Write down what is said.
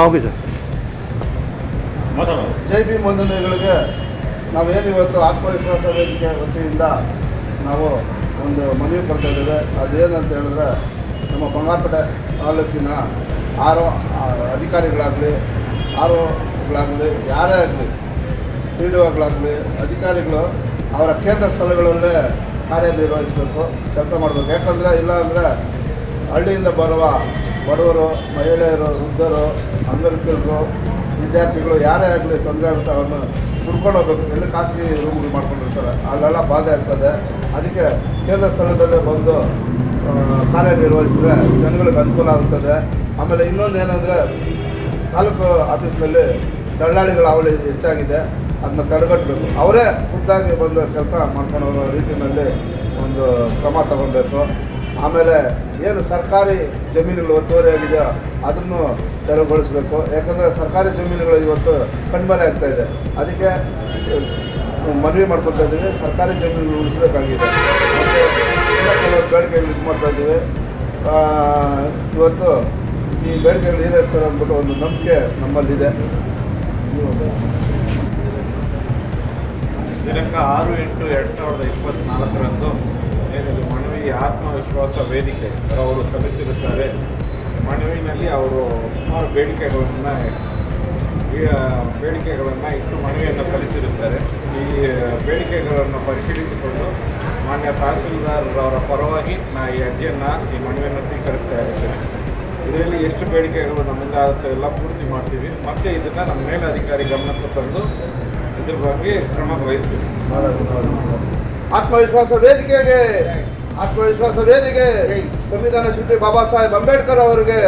Okay sir Jai Bhim ವಂದನೆಗಳಿಗೆ ನಾವೇನು ಇವತ್ತು ಆತ್ಮವಿಶ್ವಾಸ ವೇದಿಕೆ ವತಿಯಿಂದ ನಾವು ಒಂದು ಮನವಿ ಕೊಡ್ತಾ ಇದ್ದೇವೆ. ಅದೇನಂತ ಹೇಳಿದ್ರೆ ನಮ್ಮ ಬಂಗಾರಪೇಟೆ ತಾಲೂಕಿನ ಆರೋ ಅಧಿಕಾರಿಗಳಾಗಲಿ ಆರ್ ಒಗಳಾಗಲಿ ಯಾರೇ ಆಗಲಿ ಪಿ ಡಿ ಒಗಳಾಗಲಿ ಅಧಿಕಾರಿಗಳು ಅವರ ಕೇಂದ್ರ ಸ್ಥಳಗಳಲ್ಲೇ ಕಾರ್ಯನಿರ್ವಹಿಸಬೇಕು ಕೆಲಸ ಮಾಡಬೇಕು. ಯಾಕಂದರೆ ಇಲ್ಲ ಅಂದರೆ ಹಳ್ಳಿಯಿಂದ ಬರುವ ಬಡವರು ಮಹಿಳೆಯರು ವೃದ್ಧರು ಅಂಗವಿಕಲರು, ವಿದ್ಯಾರ್ಥಿಗಳು ಯಾರೇ ಆಗಲಿ ತೊಂದರೆ ಆಗುತ್ತೆ ಅವ್ರನ್ನ ಹುಡ್ಕೊಂಡು ಹೋಗ್ಬೇಕು. ಎಲ್ಲ ಖಾಸಗಿ ರೂಮ್ಗಳು ಮಾಡ್ಕೊಂಡಿರ್ತಾರೆ. ಅಲ್ಲೆಲ್ಲ ಬಾಧೆ ಆಗ್ತದೆ. ಅದಕ್ಕೆ ಕೇಂದ್ರ ಸ್ಥಳದಲ್ಲೇ ಬಂದು ಕಾರ್ಯನಿರ್ವಹಿಸಿದ್ರೆ ಜನಗಳಿಗೆ ಅನುಕೂಲ ಆಗುತ್ತದೆ ಆಮೇಲೆ ಇನ್ನೊಂದು ಏನಂದರೆ, ತಾಲೂಕು ಆಫೀಸ್ನಲ್ಲಿ ದಳ್ಳಾಳಿಗಳ ಅವಳಿ ಹೆಚ್ಚಾಗಿದೆ. ಅದನ್ನ ತಡೆಗಟ್ಟಬೇಕು. ಅವರೇ ಖುದ್ದಾಗಿ ಬಂದು ಕೆಲಸ ಮಾಡ್ಕೊಂಡು ಹೋಗೋ ರೀತಿಯಲ್ಲಿ ಒಂದು ಕ್ರಮ ತಗೊಬೇಕು. ಆಮೇಲೆ ಏನು ಸರ್ಕಾರಿ ಜಮೀನುಗಳು ಒತ್ತುವರಿ ಆಗಿದೆಯೋ ಅದನ್ನು ತೆರವುಗೊಳಿಸಬೇಕು. ಯಾಕಂದರೆ ಸರ್ಕಾರಿ ಜಮೀನುಗಳು ಇವತ್ತು ಕಣ್ಮರೆ ಆಗ್ತಾ ಇದೆ. ಅದಕ್ಕೆ ಮನವಿ ಮಾಡ್ಕೊತಾ ಇದ್ದೀವಿ. ಸರ್ಕಾರಿ ಜಮೀನುಗಳು ಉಳಿಸಬೇಕಾಗಿದೆ. ಮತ್ತು ಕೆಲವು ಬೇಡಿಕೆಗಳು ಇದು ಮಾಡ್ತಾ ಇದ್ದೀವಿ. ಇವತ್ತು ಈ ಬೇಡಿಕೆಗಳು ಈಡೇರ್ತಾರೆ ಅಂದ್ಬಿಟ್ಟು ಒಂದು ನಂಬಿಕೆ ನಮ್ಮಲ್ಲಿದೆ. ದಿನಾಂಕ ಆರು ಎಂಟು ಎರಡು ಸಾವಿರದ ಇಪ್ಪತ್ತ್ನಾಲ್ಕರಂದು ಏನಿದೆ ಮನವಿ, ಆತ್ಮವಿಶ್ವಾಸ ವೇದಿಕೆ ಅವರು ಸಲ್ಲಿಸಿರುತ್ತಾರೆ. ಮನವಿನಲ್ಲಿ ಅವರು ಸುಮಾರು ಬೇಡಿಕೆಗಳನ್ನು ಈ ಬೇಡಿಕೆಗಳನ್ನು ಇಟ್ಟು ಮನವಿಯನ್ನು ಸಲ್ಲಿಸಿರುತ್ತಾರೆ. ಈ ಬೇಡಿಕೆಗಳನ್ನು ಪರಿಶೀಲಿಸಿಕೊಂಡು ಮಾನ್ಯ ತಹಸೀಲ್ದಾರ್ ಅವರ ಪರವಾಗಿ ನಾ ಈ ಅರ್ಜಿಯನ್ನು, ಈ ಮನವಿಯನ್ನು ಸ್ವೀಕರಿಸ್ತಾ ಇರ್ತೇನೆ ಇದರಲ್ಲಿ ಎಷ್ಟು ಬೇಡಿಕೆಗಳು ನಮ್ಮಿಂದ ಆಗುತ್ತೆ ಎಲ್ಲ ಪೂರ್ತಿ ಮಾಡ್ತೀವಿ. ಮತ್ತು ಇದನ್ನು ನಮ್ಮ ಮೇಲಧಿಕಾರಿ ಗಮನಕ್ಕೆ ತಂದು ಇದ್ರ ಬಗ್ಗೆ ಕ್ರಮ ವಹಿಸ್ತೀವಿ. ಆತ್ಮವಿಶ್ವಾಸ ವೇದಿಕೆಗೆ ಆತ್ಮವಿಶ್ವಾಸ ವೇದಿಕೆ ಸಂವಿಧಾನ ಶಿಲ್ಪಿ ಬಾಬಾ ಸಾಹೇಬ್ ಅಂಬೇಡ್ಕರ್ ಅವರಿಗೆ